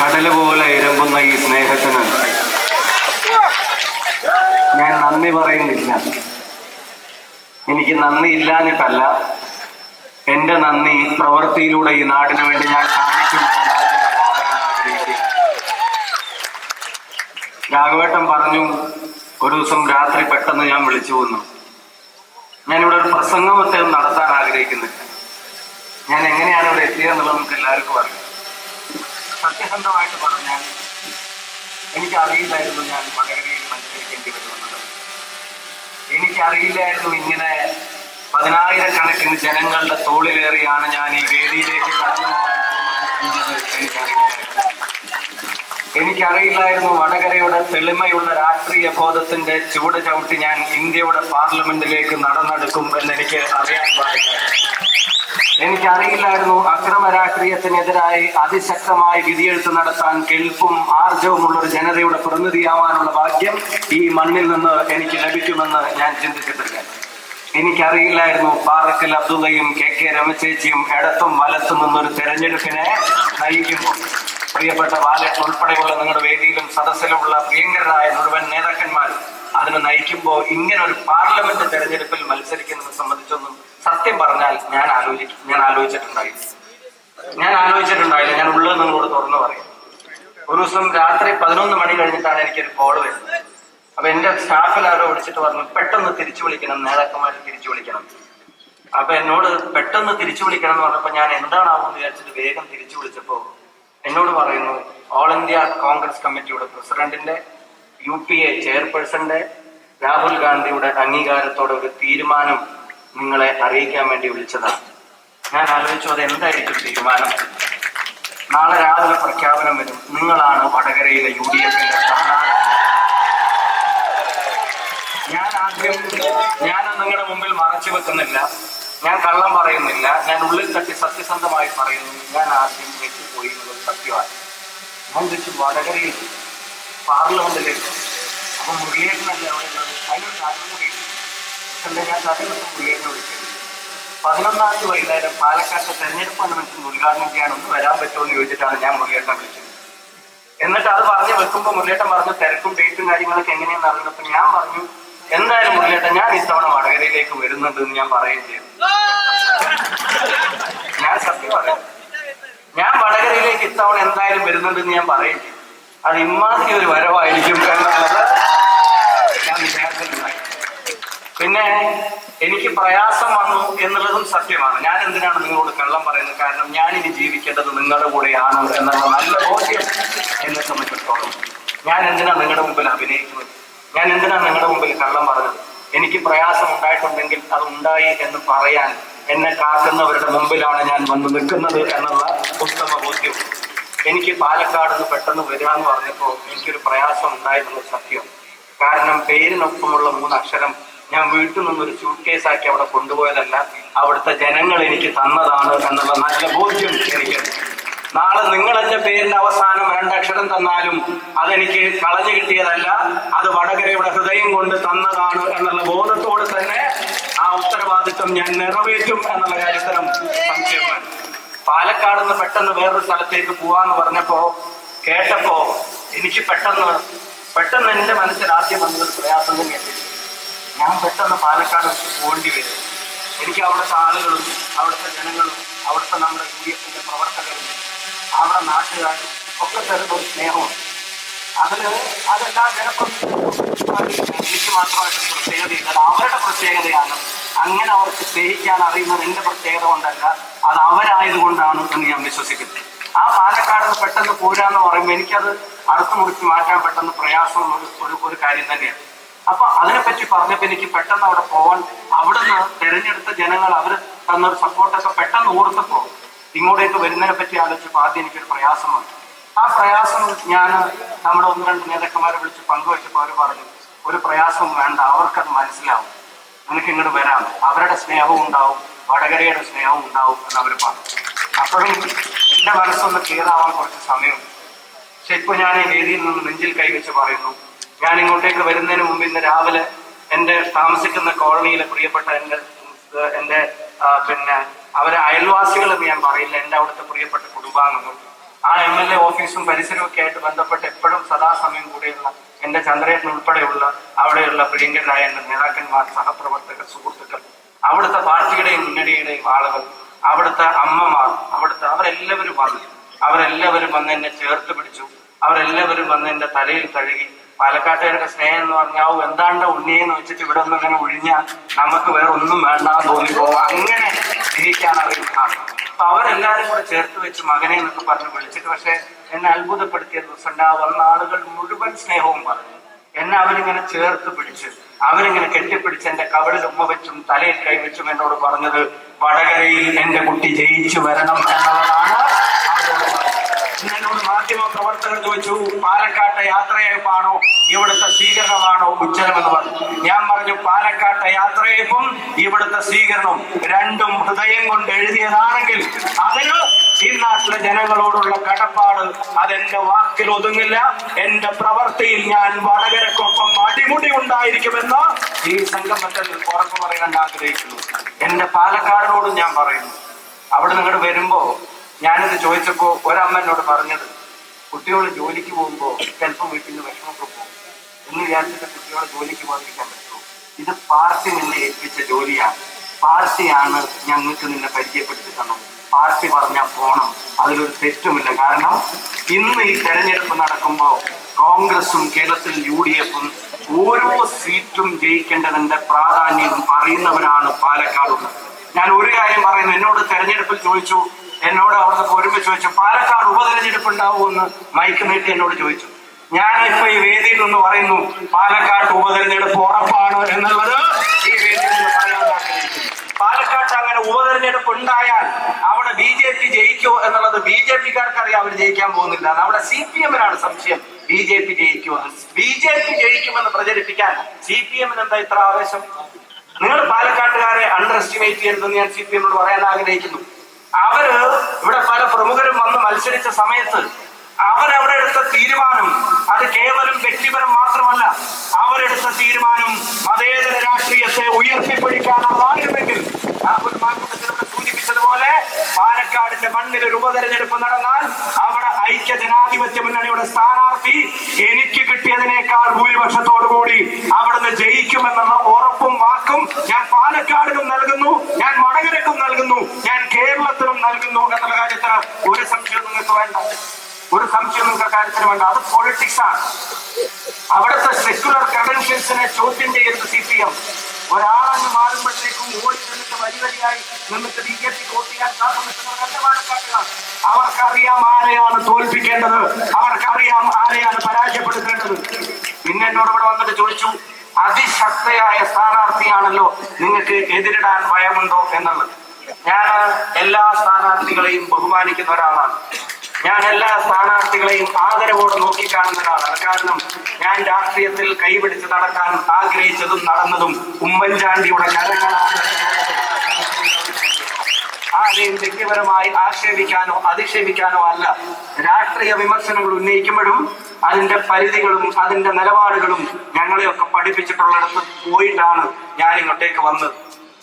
കടൽ പോലെ ഇരമ്പുന്ന ഈ സ്നേഹത്തിന് ഞാൻ നന്ദി പറയുന്നില്ല. എനിക്ക് നന്ദി ഇല്ലാഞ്ഞിട്ടല്ല. എന്റെ നന്ദി പ്രവൃത്തിയിലൂടെ ഈ നാടിന് വേണ്ടി ഞാൻ കാണിക്കും രാഘവേട്ടൻ പറഞ്ഞു ഒരു ദിവസം രാത്രി പെട്ടെന്ന് ഞാൻ വിളിച്ചു വന്നു. ഞാനിവിടെ ഒരു പ്രസംഗം പ്രസംഗമൊക്കെ നടത്താൻ ആഗ്രഹിക്കുന്നില്ല. ഞാൻ എങ്ങനെയാണ് ഇവിടെ എത്തിയതെന്നുള്ളത് നമുക്ക് എല്ലാവർക്കും അറിയാം. സത്യസന്ധമായിട്ട് പറഞ്ഞാൽ എനിക്കറിയില്ലായിരുന്നു ഞാൻ വടകരയിൽ മത്സരിക്കേണ്ടി വരുമെന്നത് എനിക്കറിയില്ലായിരുന്നു ഇങ്ങനെ പതിനായിരക്കണക്കിന് ജനങ്ങളുടെ തോളിലേറിയാണ് ഞാൻ ഈ വേദിയിലേക്ക് എനിക്കറിയില്ലായിരുന്നു. എനിക്കറിയില്ലായിരുന്നു വടകരയുടെ തെളിമയുള്ള രാഷ്ട്രീയ ബോധത്തിന്റെ ചുവട് ചവിട്ടി ഞാൻ ഇന്ത്യയുടെ പാർലമെന്റിലേക്ക് നടന്നെടുക്കും എന്ന് എനിക്ക് അറിയാൻ പാടില്ല. എനിക്കറിയില്ലായിരുന്നു അക്രമ രാഷ്ട്രീയത്തിനെതിരായി അതിശക്തമായി വിധിയെഴുത്ത് നടത്താൻ കെൽപ്പും ആർജവുമുള്ള ഒരു ജനതയുടെ പ്രതിനിധിയാവാനുള്ള ഭാഗ്യം ഈ മണ്ണിൽ നിന്ന് എനിക്ക് ലഭിക്കുമെന്ന് ഞാൻ ചിന്തിച്ചിട്ടില്ല എനിക്കറിയില്ലായിരുന്നു പാറക്കൽ അബ്ദുള്ളയും കെ കെ രമചേച്ചിയും ഇടത്തും വലത്തും നിന്നൊരു തെരഞ്ഞെടുപ്പിനെ നയിക്കുമ്പോൾ. പ്രിയപ്പെട്ട ബാലൻ ഉൾപ്പെടെയുള്ള നിങ്ങളുടെ വേദിയിലും സദസ്സിലുമുള്ള പ്രിയങ്കരായ മുഴുവൻ നേതാക്കന്മാർ അതിനെ നയിക്കുമ്പോൾ ഇങ്ങനെ ഒരു പാർലമെന്റ് തെരഞ്ഞെടുപ്പിൽ മത്സരിക്കുന്നത് സംബന്ധിച്ചൊന്നും സത്യം പറഞ്ഞാൽ ഞാൻ ആലോചിച്ചു ഞാൻ ആലോചിച്ചിട്ടുണ്ടായിരുന്നു ഞാൻ ആലോചിച്ചിട്ടുണ്ടായില്ല. ഞാൻ ഉള്ളത് നിങ്ങളോട് തുറന്നു പറയും. ഒരു ദിവസം രാത്രി പതിനൊന്ന് മണി കഴിഞ്ഞിട്ടാണ് എനിക്കൊരു കോൾ വരുന്നത്. അപ്പൊ എന്റെ സ്റ്റാഫിൽ ആരോ വിളിച്ചിട്ട് പറഞ്ഞു പെട്ടെന്ന് തിരിച്ചു വിളിക്കണം നേതാക്കന്മാർ തിരിച്ചു വിളിക്കണം. അപ്പൊ എന്നോട് പെട്ടെന്ന് തിരിച്ചു വിളിക്കണം എന്ന് പറഞ്ഞപ്പോ ഞാൻ എന്താണാവെന്ന് വിചാരിച്ചിട്ട് വേഗം തിരിച്ചു വിളിച്ചപ്പോ എന്നോട് പറയുന്നു ഓൾ ഇന്ത്യ കോൺഗ്രസ് കമ്മിറ്റിയുടെ പ്രസിഡന്റിന്റെ യു പി എ ചെയർപേഴ്സന്റെ രാഹുൽ ഗാന്ധിയുടെ അംഗീകാരത്തോടെ ഒരു തീരുമാനം നിങ്ങളെ അറിയിക്കാൻ വേണ്ടി വിളിച്ചതാണ് ഞാൻ ആലോചിച്ചു അത് എന്തായിരിക്കും തീരുമാനം? നാളെ രാവിലെ പ്രഖ്യാപനം വരും. നിങ്ങളാണ് വടകരയിലെ യു ഡി എഫിന്റെ ഞാൻ ആദ്യം ഞാൻ നിങ്ങളുടെ മുമ്പിൽ മറച്ചു വെക്കുന്നില്ല. ഞാൻ കള്ളം പറയുന്നില്ല. ഞാൻ ഉള്ളിൽ തട്ടി സത്യസന്ധമായി പറയുന്നു. ഞാൻ ആദ്യം ഞെട്ടിപ്പോയി എന്നുള്ളത് സത്യമാണ് ഞാൻ വെച്ച് വടകരയിൽ പാർലമെന്റിലേക്ക്. അപ്പൊ മുരളീധരനല്ലേ അവിടെ അതിനൊരു കാരണം കൂടി പക്ഷേ ഞാൻ പതിനൊന്നാം വൈകുന്നേരം പാലക്കാട്ട് തെരഞ്ഞെടുപ്പ് കൺവെൻഷൻ ഉദ്ഘാടനം ചെയ്യാൻ ഒന്ന് വരാൻ പറ്റുമോ എന്ന് ചോദിച്ചിട്ടാണ് ഞാൻ മുരളീധരനെ വിളിച്ചത്. എന്നിട്ട് അത് പറഞ്ഞ് വെക്കുമ്പോൾ മുരളീട്ടൻ പറഞ്ഞു തിരക്കും ഡേറ്റും കാര്യങ്ങളൊക്കെ എങ്ങനെയെന്ന് അറിഞ്ഞപ്പോൾ ഞാൻ പറഞ്ഞു എന്തായാലും മുരളീട്ടൻ ഞാൻ ഇത്തവണ വടകരയിലേക്ക് വരുന്നുണ്ട് എന്ന് ഞാൻ പറയുകയും ചെയ്തു. ഞാൻ സത്യം പറയാം ഞാൻ വടകരയിലേക്ക് ഇത്തവണ എന്തായാലും വരുന്നുണ്ട് എന്ന് ഞാൻ പറയുകയും ചെയ്തു. അത് ഇമാതിരി ഒരു വരവായിരിക്കും എന്നുള്ളത് പിന്നെ എനിക്ക് പ്രയാസം വന്നു എന്നുള്ളതും സത്യമാണ്. ഞാൻ എന്തിനാണ് നിങ്ങളോട് കള്ളം പറയുന്നത്? കാരണം ഞാൻ ഇനി ജീവിക്കേണ്ടത് നിങ്ങളുടെ കൂടെയാണ് എന്നുള്ള നല്ല ബോധ്യം എന്നെ സംബന്ധിച്ചിടത്തോളം. ഞാൻ എന്തിനാണ് നിങ്ങളുടെ മുമ്പിൽ അഭിനയിക്കുന്നത്? ഞാൻ എന്തിനാണ് നിങ്ങളുടെ മുമ്പിൽ കള്ളം പറഞ്ഞത്? എനിക്ക് പ്രയാസം ഉണ്ടായിട്ടുണ്ടെങ്കിൽ അത് ഉണ്ടായി എന്ന് പറയാൻ എന്നെ കാക്കുന്നവരുടെ മുമ്പിലാണ് ഞാൻ വന്ന് നിൽക്കുന്നത് എന്നുള്ള ഉത്തമ ബോധ്യം. എനിക്ക് പാലക്കാട് നിന്ന് പെട്ടെന്ന് വരിക എന്ന് പറഞ്ഞപ്പോൾ എനിക്കൊരു പ്രയാസം ഉണ്ടായിരുന്നത് സത്യം. കാരണം പേരിനൊപ്പമുള്ള മൂന്ന് അക്ഷരം ഞാൻ വീട്ടിൽ നിന്നൊരു സൂട്ട് കേസ് ആക്കി അവിടെ കൊണ്ടുപോയതല്ല അവിടുത്തെ ജനങ്ങൾ എനിക്ക് തന്നതാണ് എന്നുള്ള നല്ല ബോധ്യം എനിക്ക്. നാളെ നിങ്ങൾ എന്റെ പേരിന് അവസാനം രണ്ടക്ഷരം തന്നാലും അതെനിക്ക് കളഞ്ഞു കിട്ടിയതല്ല അത് വടകരയുടെ ഹൃദയം കൊണ്ട് തന്നതാണ് എന്നുള്ള ബോധത്തോട് തന്നെ ആ ഉത്തരവാദിത്വം ഞാൻ നിറവേറ്റും എന്നുള്ള കാര്യത്തരം സംശയമാണ്. പാലക്കാട് നിന്ന് പെട്ടെന്ന് വേറൊരു സ്ഥലത്തേക്ക് പോവാന്ന് പറഞ്ഞപ്പോ കേട്ടപ്പോ എനിക്ക് പെട്ടെന്ന് പെട്ടെന്ന് എന്റെ മനസ്സിൽ ആദ്യം വന്നത് പ്രയാസം തന്നെയാണ് ഞാൻ പെട്ടെന്ന് പാലക്കാട് പോകേണ്ടി വരും. എനിക്ക് അവിടുത്തെ ആളുകളും അവിടുത്തെ ജനങ്ങളും അവിടുത്തെ നമ്മുടെ യു ഡി എഫിന്റെ പ്രവർത്തകരും അവിടെ നാട്ടുകാരും ഒക്കെ തരുന്ന ഒരു സ്നേഹമുണ്ട്. അതിന് അതെല്ലാ ജനപ്രതിനിധികളും എനിക്ക് മാത്രമായിട്ട് പ്രത്യേകതയില്ല. അത് അവരുടെ പ്രത്യേകതയാണ്. അങ്ങനെ അവർക്ക് സ്നേഹിക്കാൻ അറിയുന്നത് എന്റെ പ്രത്യേകത കൊണ്ടല്ല അത് അവരായതുകൊണ്ടാണ് എന്ന് ഞാൻ വിശ്വസിക്കുന്നു. ആ പാലക്കാട് പെട്ടെന്ന് പോരാന്ന് പറയുമ്പോൾ എനിക്കത് അടുത്ത് മുറിച്ച് മാറ്റാൻ പെട്ടെന്ന് പ്രയാസമുള്ള ഒരു ഒരു കാര്യം തന്നെയാണ്. അപ്പൊ അതിനെപ്പറ്റി പറഞ്ഞപ്പോ എനിക്ക് പെട്ടെന്ന് അവിടെ പോവാൻ അവിടുന്ന് തെരഞ്ഞെടുത്ത ജനങ്ങൾ അവർ തന്നൊരു സപ്പോർട്ടൊക്കെ പെട്ടെന്ന് ഓർത്തപ്പോ ഇങ്ങോട്ടേക്ക് വരുന്നതിനെ പറ്റി ആലോചിച്ചപ്പോൾ ആദ്യം എനിക്കൊരു പ്രയാസം വന്നു. ആ പ്രയാസം ഞാൻ നമ്മുടെ ഒന്ന് രണ്ട് നേതാക്കന്മാരെ വിളിച്ച് പങ്കുവച്ചപ്പോൾ അവർ പറഞ്ഞു ഒരു പ്രയാസവും വേണ്ട അവർക്കത് മനസ്സിലാവും. നിനക്ക് ഇങ്ങോട്ട് വരാം. അവരുടെ സ്നേഹവും ഉണ്ടാവും. വടകരയുടെ സ്നേഹവും ഉണ്ടാവും എന്ന് അവർ പറഞ്ഞു. അപ്പോഴും എന്റെ മനസ്സൊന്ന് ക്ലിയർ ആവാൻ കുറച്ച് സമയം പക്ഷെ ഞാൻ ഈ വേദിയിൽ നിന്ന് നെഞ്ചിൽ കൈവച്ച് പറയുന്നു ഞാൻ ഇങ്ങോട്ടേക്ക് വരുന്നതിന് മുമ്പ് ഇന്ന് രാവിലെ എന്റെ താമസിക്കുന്ന കോളനിയിലെ പ്രിയപ്പെട്ട എന്റെ എന്റെ പിന്നെ അവരെ അയൽവാസികൾ എന്ന് ഞാൻ പറയില്ല. എന്റെ അവിടുത്തെ പ്രിയപ്പെട്ട കുടുംബാംഗങ്ങൾ. ആ എം എൽ എ ഓഫീസും പരിസരവും ഒക്കെ ആയിട്ട് ബന്ധപ്പെട്ട് എപ്പോഴും സദാസമയം കൂടെയുള്ള എന്റെ ചന്ദ്രേട്ടൻ ഉൾപ്പെടെയുള്ള അവിടെയുള്ള പ്രിയങ്കരായ എന്റെ നേതാക്കന്മാർ സഹപ്രവർത്തകർ സുഹൃത്തുക്കൾ അവിടുത്തെ പാർട്ടിയുടെയും മുന്നണിയുടെയും ആളുകൾ അവിടുത്തെ അമ്മമാർ അവിടുത്തെ അവരെല്ലാവരും വന്നു അവരെല്ലാവരും വന്ന് എന്നെ ചേർത്ത് പിടിച്ചു. അവരെല്ലാവരും വന്ന് എന്റെ തലയിൽ തഴുകി പാലക്കാട്ടുകാരുടെ സ്നേഹം എന്ന് പറഞ്ഞാൽ എന്താണ്ട ഉണ്ണിയെന്ന് വെച്ചിട്ട് ഇവിടെ നിന്ന് ഇങ്ങനെ ഒഴിഞ്ഞാൽ നമുക്ക് വേറെ ഒന്നും വേണ്ടാന്ന് തോന്നിപ്പോവും അങ്ങനെ ജീവിക്കാൻ അവർ. അപ്പൊ അവരെല്ലാരും കൂടെ ചേർത്ത് വെച്ച് മകനെ എന്നൊക്കെ പറഞ്ഞ് വിളിച്ചിട്ട് പക്ഷെ എന്നെ അത്ഭുതപ്പെടുത്തിയ ദിവസം ആ വന്ന ആളുകൾ മുഴുവൻ സ്നേഹവും പറഞ്ഞു. എന്നെ അവരിങ്ങനെ ചേർത്ത് പിടിച്ച് അവരിങ്ങനെ കെട്ടിപ്പിടിച്ച് എന്റെ കവളിൽ ഉമ്മ വെച്ചും തലയിൽ കൈവച്ചും എന്നോട് പറഞ്ഞത് വടകരയിൽ എന്റെ കുട്ടി ജയിച്ചു വരണം എന്നുള്ളതാണ് അവരോട് പറഞ്ഞത്. ഇന്ന് എന്നോട് മാധ്യമ പ്രവർത്തകർ ചോദിച്ചു പാലക്കാട്ടെ യാത്രയയപ്പാണോ ഇവിടുത്തെ സ്വീകരണമാണോ ഉച്ചരമെന്ന് പറഞ്ഞു. ഞാൻ പറഞ്ഞു പാലക്കാട്ടെ യാത്രയയപ്പും ഇവിടുത്തെ സ്വീകരണവും രണ്ടും ഹൃദയം കൊണ്ട് എഴുതിയതാണെങ്കിൽ അതിന് ഈ നാട്ടിലെ ജനങ്ങളോടുള്ള കടപ്പാട് അതെന്റെ വാക്കിൽ ഒതുങ്ങില്ല. എന്റെ പ്രവൃത്തിയിൽ ഞാൻ വടകരക്കൊപ്പം അടിമുടി ഉണ്ടായിരിക്കുമെന്ന് ഈ സംഗമത്തിൽ ഉറപ്പു പറയാൻ ആഗ്രഹിക്കുന്നു. എന്റെ പാലക്കാടിനോടും ഞാൻ പറയുന്നു. അവിടെ നിങ്ങൾ വരുമ്പോ ഞാനിത് ചോദിച്ചപ്പോ ഒരമ്മ എന്നോട് പറഞ്ഞത് കുട്ടികൾ ജോലിക്ക് പോകുമ്പോൾ ചിലപ്പോൾ വീട്ടിൽ നിന്ന് വിഷമൊക്കെ പോകും എന്ന് വിചാരിച്ചിട്ട് കുട്ടികളെ ജോലിക്ക് പോകാതിരിക്കാൻ പറ്റുമോ ഇത് പാർട്ടി നിന്നെ ഏൽപ്പിച്ച ജോലിയാണ്. പാർട്ടിയാണ് ഞങ്ങൾക്ക് നിന്നെ പരിചയപ്പെടുത്തി തന്നത്. പാർട്ടി പറഞ്ഞാൽ പോണം. അതിലൊരു തെറ്റുമില്ല. കാരണം ഇന്ന് ഈ തെരഞ്ഞെടുപ്പ് നടക്കുമ്പോൾ കോൺഗ്രസും കേരളത്തിൽ യു ഡി എഫും ഓരോ സീറ്റും ജയിക്കേണ്ടതിന്റെ പ്രാധാന്യം അറിയുന്നവരാണ് പാലക്കാടുള്ളത്. ഞാൻ ഒരു കാര്യം പറയുന്നു. എന്നോട് തെരഞ്ഞെടുപ്പിൽ ചോദിച്ചു എന്നോട് അവിടുത്തെ ഒരുമിച്ച് ചോദിച്ചു പാലക്കാട് ഉപതെരഞ്ഞെടുപ്പ് ഉണ്ടാവുമെന്ന് മൈക്ക് നീട്ടി എന്നോട് ചോദിച്ചു. ഞാൻ ഇപ്പൊ ഈ വേദിയിൽ നിന്ന് പറയുന്നു പാലക്കാട് ഉപതെരഞ്ഞെടുപ്പ് ഉറപ്പാണ് എന്നുള്ളത് ഈ വേദിയിൽ നിന്ന് പാലക്കാട്ട് അങ്ങനെ ഉപതെരഞ്ഞെടുപ്പ് ഉണ്ടായാൽ അവിടെ ബി ജെ പി ജയിക്കോ എന്നുള്ളത് ബി ജെ പിക്കാർക്ക് അറിയാം അവർ ജയിക്കാൻ പോകുന്നില്ല. അവിടെ സി പി എമ്മിനാണ് സംശയം. ബി ജെ പി ജയിക്കുമോ? ബി ജെ പി ജയിക്കുമെന്ന് പ്രചരിപ്പിക്കാൻ സി പി എമ്മിന് എന്താ ഇത്ര ആവേശം? നിങ്ങൾ പാലക്കാട്ടുകാരെ അണ്ടർ എസ്റ്റിമേറ്റ് ചെയ്യരുതെന്ന് ഞാൻ സി പി എമ്മിനോട് പറയാൻ ആഗ്രഹിക്കുന്നു. അവർ ഇവിടെ പല പ്രമുഖരും വന്ന് മത്സരിച്ച സമയത്ത് അവരവിടെ എടുത്ത തീരുമാനം അത് കേവലം വ്യക്തിപരം മാത്രമല്ല അവരെടുത്ത തീരുമാനം മതേതര രാഷ്ട്രീയത്തെ ഉയർത്തിപ്പിടിക്കാനുള്ളതായിരുന്നെങ്കിൽ സൂചിപ്പിച്ചതുപോലെ പാലക്കാടിന്റെ മണ്ണിൽ ഒരു ഉപതെരഞ്ഞെടുപ്പ് നടന്നാൽ അവിടെ ഐക്യ ജനാധിപത്യ മുന്നണിയുടെ സ്ഥാനാർത്ഥി എനിക്ക് കിട്ടിയതിനേക്കാൾ ഭൂരിപക്ഷത്തോടുകൂടി അവിടുന്ന് ജയിക്കുമെന്നുള്ള ഉറപ്പും വാക്കും ഞാൻ പാലക്കാടിനും നൽകുന്നു ഞാൻ വടകരക്കും നൽകുന്നു ഞാൻ കേരളത്തിനും നൽകുന്നു എന്നുള്ള കാര്യത്തിന് ഒരു സംശയവും നിങ്ങൾക്ക് വേണ്ട. ഒരു സംശയം നിങ്ങൾക്ക് കാര്യത്തിന് വേണ്ട. അത് പൊളിറ്റിക്സ് ആണ്. അവിടുത്തെ സെക്യുലർ ക്രെഡൻഷ്യൽസിനെ ചോദ്യം ചെയ്യുന്ന സി പി എം ഒരാളങ്ങ് മാറുമ്പോഴത്തേക്കും ഓടി നിന്നിട്ട് വരി വരിയായി നിന്നിട്ട് ബി ജെ പി വോട്ട് ചെയ്യാൻ കാത്തു അവർക്കറിയാം ആരെയാണ് തോൽപ്പിക്കേണ്ടത്. അവർക്കറിയാം ആരെയാണ് പരാജയപ്പെടുത്തേണ്ടത്. പിന്നെ എന്നോട് ഇവിടെ വന്നിട്ട് ചോദിച്ചു അതിശക്തയായ സ്ഥാനാർത്ഥിയാണല്ലോ നിങ്ങൾക്ക് എതിരിടാൻ ഭയമുണ്ടോ? എന്നുള്ളത്. ഞാൻ എല്ലാ സ്ഥാനാർത്ഥികളെയും ബഹുമാനിക്കുന്ന ഒരാളാണ്. ഞാൻ എല്ലാ സ്ഥാനാർത്ഥികളെയും ആദരവോടെ നോക്കിക്കാണുന്ന ഒരാളാണ്. കാരണം ഞാൻ രാഷ്ട്രീയത്തിൽ കൈപിടിച്ച് നടക്കാൻ ആഗ്രഹിച്ചതും നടന്നതും ഉമ്മൻചാണ്ടിയുടെ കരങ്ങളാണ്. ആരെയും വ്യക്തിപരമായി ആക്ഷേപിക്കാനോ അധിക്ഷേപിക്കാനോ അല്ല. രാഷ്ട്രീയ വിമർശനങ്ങൾ ഉന്നയിക്കുമ്പോഴും അതിന്റെ പരിധികളും അതിന്റെ നിലപാടുകളും ഞങ്ങളെയൊക്കെ പഠിപ്പിച്ചിട്ടുള്ളിടത്ത് പോയിട്ടാണ് ഞാൻ ഇങ്ങോട്ടേക്ക് വന്നത്.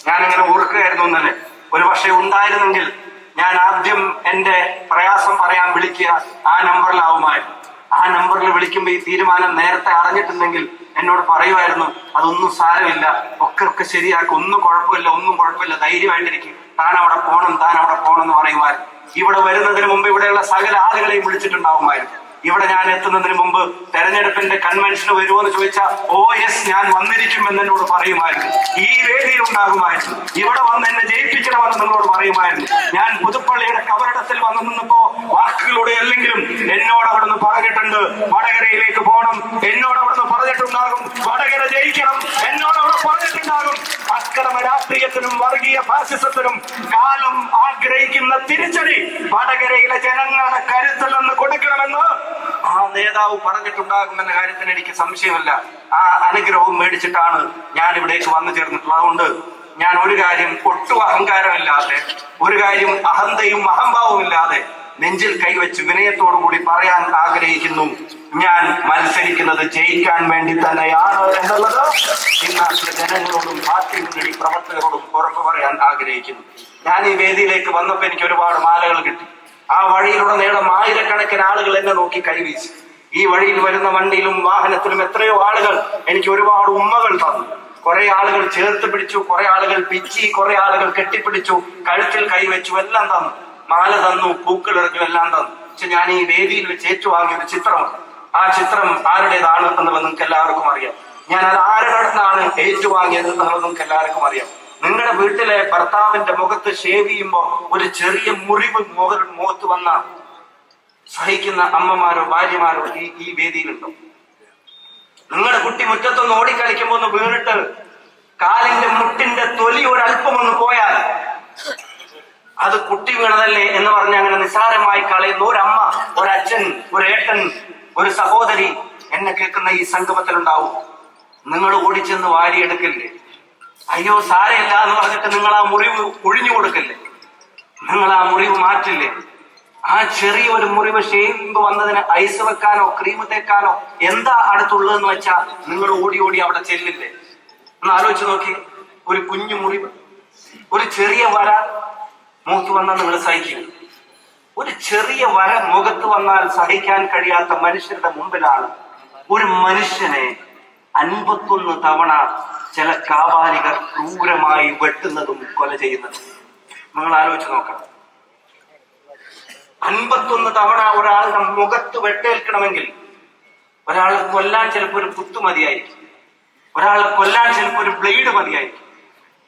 ഞാനിങ്ങനെ ഓർക്കുകയായിരുന്നു ഇന്നലെ. ഒരു പക്ഷേ ഉണ്ടായിരുന്നെങ്കിൽ ഞാൻ ആദ്യം എന്റെ പ്രയാസം പറയാൻ വിളിക്കുക ആ നമ്പറിലാവുമായിരുന്നു. ആ നമ്പറിൽ വിളിക്കുമ്പോൾ ഈ തീരുമാനം നേരത്തെ അറിഞ്ഞിട്ടുണ്ടെങ്കിൽ എന്നോട് പറയുമായിരുന്നു അതൊന്നും സാരമില്ല. ഒക്കെ ഒക്കെ ശരിയാക്കും. ഒന്നും കുഴപ്പമില്ല ഒന്നും കുഴപ്പമില്ല. ധൈര്യമായിട്ടിരിക്കും. താൻ അവിടെ പോകണം താൻ അവിടെ പോകണം എന്ന് പറയുമായിരുന്നു. ഇവിടെ വരുന്നതിന് മുമ്പ് ഇവിടെയുള്ള സകല ആളുകളെയും വിളിച്ചിട്ടുണ്ടാവുമായിരുന്നു. ഇവിടെ ഞാൻ എത്തുന്നതിന് മുമ്പ് തെരഞ്ഞെടുപ്പിന്റെ കൺവെൻഷന് വരുമോ എന്ന് ചോദിച്ചാൽ ഓ എസ് ഞാൻ വന്നിരിക്കും എന്ന് എന്നോട് പറയുമായിരുന്നു. ഈ വേദിയിൽ ഉണ്ടാകുമായിരുന്നു. ഇവിടെ വന്ന് എന്നെ ജയിപ്പിക്കണമെന്ന് നിങ്ങളോട് പറയുമായിരുന്നു. ഞാൻ പുതുപ്പള്ളിയുടെ കവരടത്തിൽ വന്നു നിന്നപ്പോ വാക്കുകളുടെ അല്ലെങ്കിലും എന്നോട് അവിടുന്ന് പറഞ്ഞിട്ടുണ്ട് വടകരയിലേക്ക് പോകണം. എന്നോട് അവിടുന്ന് പറഞ്ഞിട്ടുണ്ടാകും. വടകര ജയിക്കണം. എന്നോട് അവിടെ പറഞ്ഞിട്ടുണ്ടാകും. അക്രമ രാഷ്ട്രീയത്തിനും വർഗീയ ഫാസിസത്തിനും കാലം ആഗ്രഹിക്കുന്ന തിരിച്ചടി വടകരയിലെ ജനങ്ങളുടെ ആ നേതാവ് പറഞ്ഞിട്ടുണ്ടാകുമെന്ന കാര്യത്തിന് എനിക്ക് സംശയമില്ല. ആ അനുഗ്രഹവും മേടിച്ചിട്ടാണ് ഞാൻ ഇവിടേക്ക് വന്നു ചേർന്നിട്ടുള്ളത്. അതുകൊണ്ട് ഞാൻ ഒരു കാര്യം ഒട്ടും അഹങ്കാരമില്ലാതെ ഒരു കാര്യം അഹന്തയും അഹംഭാവവും ഇല്ലാതെ നെഞ്ചിൽ കൈവച്ച് വിനയത്തോടു കൂടി പറയാൻ ആഗ്രഹിക്കുന്നു. ഞാൻ മത്സരിക്കുന്നത് ജയിക്കാൻ വേണ്ടി തന്നെയാണ് എന്നുള്ളത് ഇന്നത്തെ ജനങ്ങളോടും പാർട്ടി മുന്നണി പ്രവർത്തകരോടും ഉറപ്പ് പറയാൻ ആഗ്രഹിക്കുന്നു. ഞാൻ ഈ വേദിയിലേക്ക് വന്നപ്പോൾ എനിക്ക് ഒരുപാട് മാലകൾ കിട്ടി. ആ വഴിയിലൂടെ നേടം ആയിരക്കണക്കിന് ആളുകൾ എന്നെ നോക്കി കൈവീശി. ഈ വഴിയിൽ വരുന്ന വണ്ടിയിലും വാഹനത്തിലും എത്രയോ ആളുകൾ എനിക്ക് ഒരുപാട് ഉമ്മകൾ തന്നു. കുറെ ആളുകൾ ചേർത്ത് പിടിച്ചു കുറെ ആളുകൾ പിച്ചി കുറെ ആളുകൾ കെട്ടിപ്പിടിച്ചു കഴുത്തിൽ കൈവച്ചു എല്ലാം തന്നു. മാല തന്നു പൂക്കൾ എല്ലാം തന്നു. പക്ഷെ ഞാൻ ഈ വേദിയിൽ വെച്ച് ഏറ്റുവാങ്ങിയ ഒരു ചിത്രം ആ ചിത്രം ആരുടേതാണ് എന്നുള്ളത് നിങ്ങൾക്ക് എല്ലാവർക്കും അറിയാം. ഞാൻ അത് ആരുടെ ഏറ്റുവാങ്ങിയത് എന്നുള്ളത് നിങ്ങൾക്ക് എല്ലാവർക്കും അറിയാം. നിങ്ങളുടെ വീട്ടിലെ ഭർത്താവിന്റെ മുഖത്ത് ഷേവ് ചെയ്യുമ്പോൾ ഒരു ചെറിയ മുറിവ് മുഖ മുഖത്ത് വന്ന സഹിക്കുന്ന അമ്മമാരോ ഭാര്യമാരോ ഈ ഈ വേദിയിലുണ്ടോ? നിങ്ങളുടെ കുട്ടി മുറ്റത്തൊന്ന് ഓടിക്കളിക്കുമ്പോൾ ഒന്ന് വീണിട്ട് കാലിന്റെ മുട്ടിന്റെ തൊലി ഒരല്പം ഒന്ന് പോയാൽ അത് കുട്ടി വീണതല്ലേ എന്ന് പറഞ്ഞ് അങ്ങനെ നിസാരമായി കളയുന്ന ഒരമ്മ ഒരച്ഛൻ ഒരേട്ടൻ ഒരു സഹോദരി എന്നെ കേൾക്കുന്ന ഈ സംഗമത്തിലുണ്ടാവും. നിങ്ങൾ ഓടിച്ചെന്ന് വാരിയെടുക്കില്ലേ? അയ്യോ സാരയില്ല എന്ന് പറഞ്ഞിട്ട് നിങ്ങൾ ആ മുറിവ് ഒഴിഞ്ഞു കൊടുക്കില്ലേ? നിങ്ങൾ ആ മുറിവ് മാറ്റില്ലേ? ആ ചെറിയ ഒരു മുറിവ് ഷേമ്പ് വന്നതിന് ഐസ് വെക്കാനോ ക്രീം തേക്കാനോ എന്താ അടുത്തുള്ളതെന്ന് വെച്ചാ നിങ്ങൾ ഓടി ഓടി അവിടെ ചെല്ലില്ലേ? ഒന്ന് ആലോചിച്ച് നോക്കി. ഒരു കുഞ്ഞു മുറിവ് ഒരു ചെറിയ വര മുഖത്ത് വന്നാൽ നിങ്ങൾ സഹിക്കും ഒരു ചെറിയ വര മുഖത്ത് വന്നാൽ സഹിക്കാൻ കഴിയാത്ത മനുഷ്യരുടെ മുമ്പിലാണ് ഒരു മനുഷ്യനെ അൻപത്തൊന്ന് തവണ ചില കാവാലികർ ക്രൂരമായി വെട്ടുന്നതും കൊല ചെയ്യുന്നതും. നിങ്ങൾ ആലോചിച്ച് നോക്കണം. അൻപത്തൊന്ന് തവണ ഒരാളുടെ മുഖത്ത് വെട്ടേൽക്കണമെങ്കിൽ ഒരാളെ കൊല്ലാൻ ചിലപ്പോൾ ഒരു കുത്തു മതിയായിരിക്കും. ഒരാളെ കൊല്ലാൻ ചിലപ്പോൾ ഒരു ബ്ലേഡ് മതിയായിരിക്കും.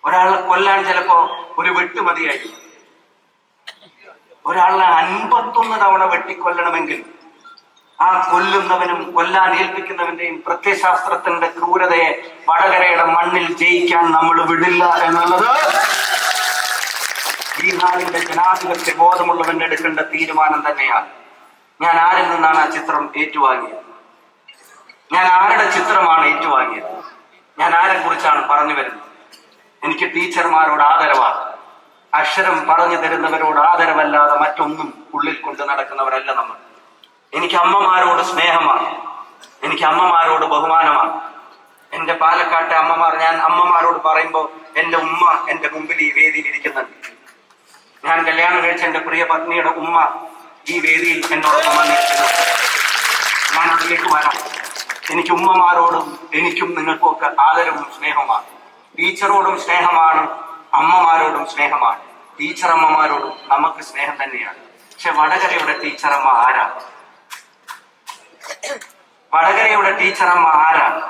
ഒരാളെ കൊല്ലാൻ ചിലപ്പോ ഒരു വെട്ട് മതിയായിരിക്കും. ഒരാളെ അൻപത്തൊന്ന് തവണ വെട്ടിക്കൊല്ലണമെങ്കിൽ ആ കൊല്ലുന്നവനും കൊല്ലാൻ ഏൽപ്പിക്കുന്നവന്റെയും പ്രത്യശാസ്ത്രത്തിന്റെ ക്രൂരതയെ വടകരയുടെ മണ്ണിൽ ജയിക്കാൻ നമ്മൾ വിടില്ല എന്നുള്ളത് നാടിന്റെ ജനാധിപത്യ ബോധമുള്ളവൻ എടുക്കേണ്ട തീരുമാനം തന്നെയാണ്. ഞാൻ ആരിൽ നിന്നാണ് ആ ചിത്രം ഏറ്റുവാങ്ങിയത്? ഞാൻ ആരുടെ ചിത്രമാണ് ഏറ്റുവാങ്ങിയത്? ഞാൻ ആരെ കുറിച്ചാണ് പറഞ്ഞു വരുന്നത്? എനിക്ക് ടീച്ചർമാരോട് ആദരവാണ്. അക്ഷരം പറഞ്ഞു തരുന്നവരോട് ആദരവല്ലാതെ മറ്റൊന്നും ഉള്ളിൽ കൊണ്ട് നടക്കുന്നവരല്ല നമ്മൾ. എനിക്ക് അമ്മമാരോട് സ്നേഹമാണ്. എനിക്ക് അമ്മമാരോട് ബഹുമാനമാണ്. എന്റെ പാലക്കാട്ടെ അമ്മമാർ ഞാൻ അമ്മമാരോട് പറയുമ്പോൾ എന്റെ ഉമ്മ എന്റെ മുമ്പിൽ ഈ വേദിയിൽ ഇരിക്കുന്നുണ്ട്. ഞാൻ കല്യാണം കഴിച്ച എന്റെ പ്രിയ പത്നിയുടെ ഉമ്മ ഈ വേദിയിൽ എന്നോട് വന്നിരിക്കുന്നു ഞാൻ അതിലേക്ക് വരാം. എനിക്ക് ഉമ്മമാരോടും എനിക്കും നിങ്ങൾക്കൊക്കെ ആദരവും സ്നേഹമാണ്. ടീച്ചറോടും സ്നേഹമാണ് അമ്മമാരോടും സ്നേഹമാണ്. ടീച്ചർ അമ്മമാരോടും നമുക്ക് സ്നേഹം തന്നെയാണ്. പക്ഷെ വടകരയുടെ ടീച്ചറമ്മ ആരാണ് വടകരയുടെ ടീച്ചറമ്മ ആരാണ്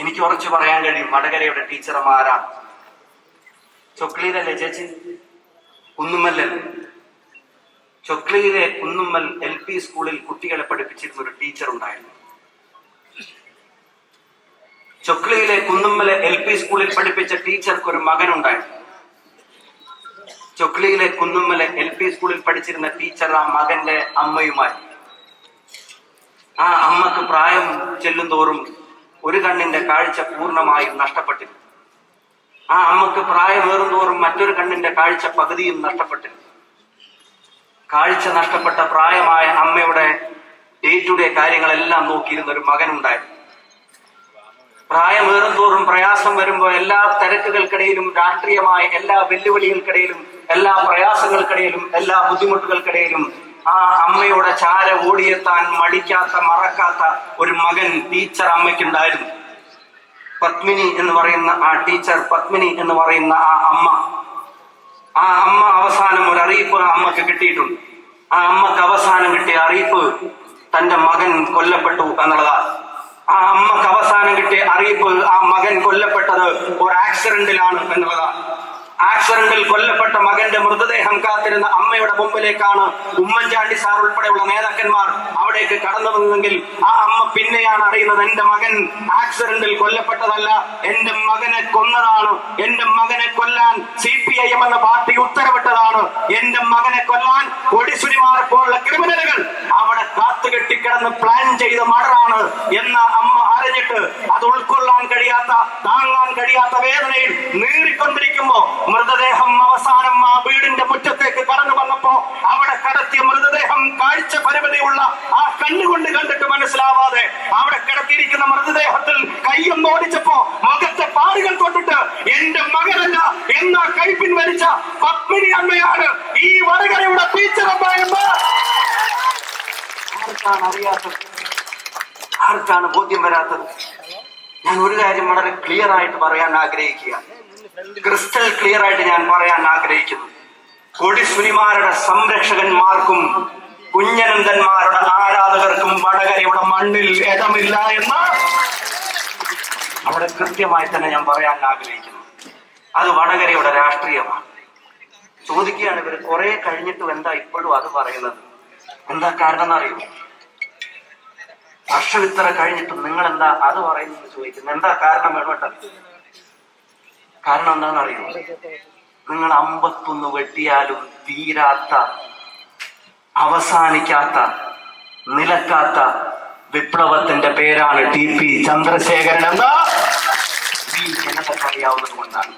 എനിക്ക് ഉറച്ചു പറയാൻ കഴിയും വടകരയുടെ ടീച്ചറമ്മ ആരാണ് ചൊക്ലിയിലല്ലേ ചേച്ചി കുന്നുമ്മല്ലല്ലേ ചൊക്ലിയിലെ കുന്നുമ്മൽ എൽ പി സ്കൂളിൽ കുട്ടികളെ പഠിപ്പിച്ചിരുന്ന ഒരു ടീച്ചർ ഉണ്ടായിരുന്നു. ചൊക്ലിയിലെ കുന്നുമ്മലെ എൽ പി സ്കൂളിൽ പഠിപ്പിച്ച ടീച്ചർക്ക് ഒരു മകനുണ്ടായിരുന്നു. ചൊക്ലിയിലെ കുന്നുമ്മലെ എൽ പി സ്കൂളിൽ പഠിച്ചിരുന്ന ടീച്ചർ ആ മകന്റെ അമ്മയുമായി. ആ അമ്മയ്ക്ക് പ്രായം ചെല്ലും തോറും ഒരു കണ്ണിന്റെ കാഴ്ച പൂർണമായും നഷ്ടപ്പെട്ടിരുന്നു. ആ അമ്മയ്ക്ക് പ്രായമേറും തോറും മറ്റൊരു കണ്ണിന്റെ കാഴ്ച പകുതിയും നഷ്ടപ്പെട്ടിരുന്നു. കാഴ്ച നഷ്ടപ്പെട്ട പ്രായമായ അമ്മയുടെ ഡേ ടു ഡേ കാര്യങ്ങളെല്ലാം നോക്കിയിരുന്ന ഒരു മകനുണ്ടായിരുന്നു. പ്രായമേറും തോറും പ്രയാസം വരുമ്പോൾ എല്ലാ തിരക്കുകൾക്കിടയിലും രാഷ്ട്രീയമായ എല്ലാ വെല്ലുവിളികൾക്കിടയിലും എല്ലാ പ്രയാസങ്ങൾക്കിടയിലും എല്ലാ ബുദ്ധിമുട്ടുകൾക്കിടയിലും ആ അമ്മയുടെ ചാര ഓടിയെത്താൻ മടിക്കാത്ത മറക്കാത്ത ഒരു മകൻ ടീച്ചർ അമ്മയ്ക്കുണ്ടായിരുന്നു. പത്മിനി എന്ന് പറയുന്ന ആ ടീച്ചർ പത്മിനി എന്ന് പറയുന്ന ആ അമ്മ. ആ അമ്മ അവസാനം ഒരു അറിയിപ്പ് ആ അമ്മയ്ക്ക് കിട്ടിയിട്ടുണ്ട്. ആ അമ്മയ്ക്ക് അവസാനം കിട്ടിയ അറിയിപ്പ് തന്റെ മകൻ കൊല്ലപ്പെട്ടു എന്നുള്ളതാണ് ആ അമ്മയ്ക്ക് അവസാനം കിട്ടിയ അറിയിപ്പ് ആ മകൻ കൊല്ലപ്പെട്ടത് ഒരു ആക്സിഡന്റിലാണ് എന്നുള്ളതാണ് ആക്സിഡന്റിൽ കൊല്ലപ്പെട്ട മകന്റെ മൃതദേഹം കാത്തിരുന്ന അമ്മയുടെ മുമ്പിലേക്കാണ് ഉമ്മൻചാണ്ടി സാർ ഉൾപ്പെടെയുള്ള നേതാക്കന്മാർ അവിടേക്ക് കടന്നു വന്നതെങ്കിൽ ആ അമ്മ പിന്നെയാണ് അറിയുന്നത് എന്റെ മകൻ ആക്സിഡന്റിൽ കൊല്ലപ്പെട്ടതല്ല എന്റെ മകനെ കൊന്നതാണ് എന്റെ മകനെ കൊല്ലാൻ സി പി ഐ എം എന്ന പാർട്ടി ഉത്തരവിട്ടതാണ് എന്റെ മകനെ കൊല്ലാൻ ഒടിസുരിമാരെ പോലുള്ള ക്രിമിനലുകൾ അവിടെ കാത്തുകെട്ടിക്കിടന്ന് പ്ലാൻ ചെയ്ത മർഡറാണ് എന്ന അറിഞ്ഞിട്ട് അത് ഉൾക്കൊള്ളാൻ കഴിയാത്ത താങ്ങാൻ കഴിയാത്ത വേദനയിൽ നീറിക്കൊണ്ടിരിക്കുമ്പോ മൃതദേഹം അവസാനം ആ വീടിന്റെ മുറ്റത്തേക്ക് കടന്നു വന്നപ്പോ അവിടെ കടത്തിയ മൃതദേഹം കാഴ്ച പരിമിതിയുള്ള ആ കണ്ണുകൊണ്ട് കണ്ടിട്ട് മനസ്സിലാവാതെ അവിടെ കിടത്തിയിരിക്കുന്ന മൃതദേഹത്തിൽ കയ്യൊന്ന് ഓടിച്ചപ്പോ മുഖത്തെ പാടുകൾ തൊട്ടിട്ട് എന്റെ മകനല്ല എന്ന കൈപ്പിൻ വലിച്ച പത്മിനി അമ്മയാണ് ഈ വടകരയുടെ ടീച്ചറമ്മ എന്ന് ആർക്കാണ് അറിയാത്തത്? ആർക്കാണ് ബോധ്യം വരാത്തത്? ഞാൻ ഒരു കാര്യം വളരെ ക്ലിയർ ആയിട്ട് പറയാൻ ആഗ്രഹിക്കുക. ക്രിസ്റ്റൽ ക്ലിയർ ആയിട്ട് ഞാൻ പറയാൻ ആഗ്രഹിക്കുന്നു. കൊടിസുനിമാരുടെ സംരക്ഷകന്മാർക്കും കുഞ്ഞനന്ദന്മാരുടെ ആരാധകർക്കും വടകരയുടെ മണ്ണിൽ ഇടമില്ല എന്ന് അവിടെ കൃത്യമായി തന്നെ ഞാൻ പറയാൻ ആഗ്രഹിക്കുന്നു. അത് വടകരയുടെ രാഷ്ട്രീയമാണ്. ചോദിക്കുകയാണ് ഇവർ കുറെ കഴിഞ്ഞിട്ടും എന്താ ഇപ്പോഴും അത് പറയുന്നത്? എന്താ കാരണം എന്നറിയുമോ വർഷം കഴിഞ്ഞിട്ട് നിങ്ങൾ എന്താ അത് പറയുന്നത് ചോദിക്കുന്നു. എന്താ കാരണം വേണോട്ട? കാരണം എന്താണെന്ന് അറിയുമോ നിങ്ങൾ അമ്പത്തൊന്ന് വെട്ടിയാലും തീരാത്ത അവസാനിക്കാത്ത നിലക്കാത്ത വിപ്ലവത്തിന്റെ പേരാണ് ടി പി ചന്ദ്രശേഖരൻ. എന്ന് ഈ കൊണ്ടാണ്.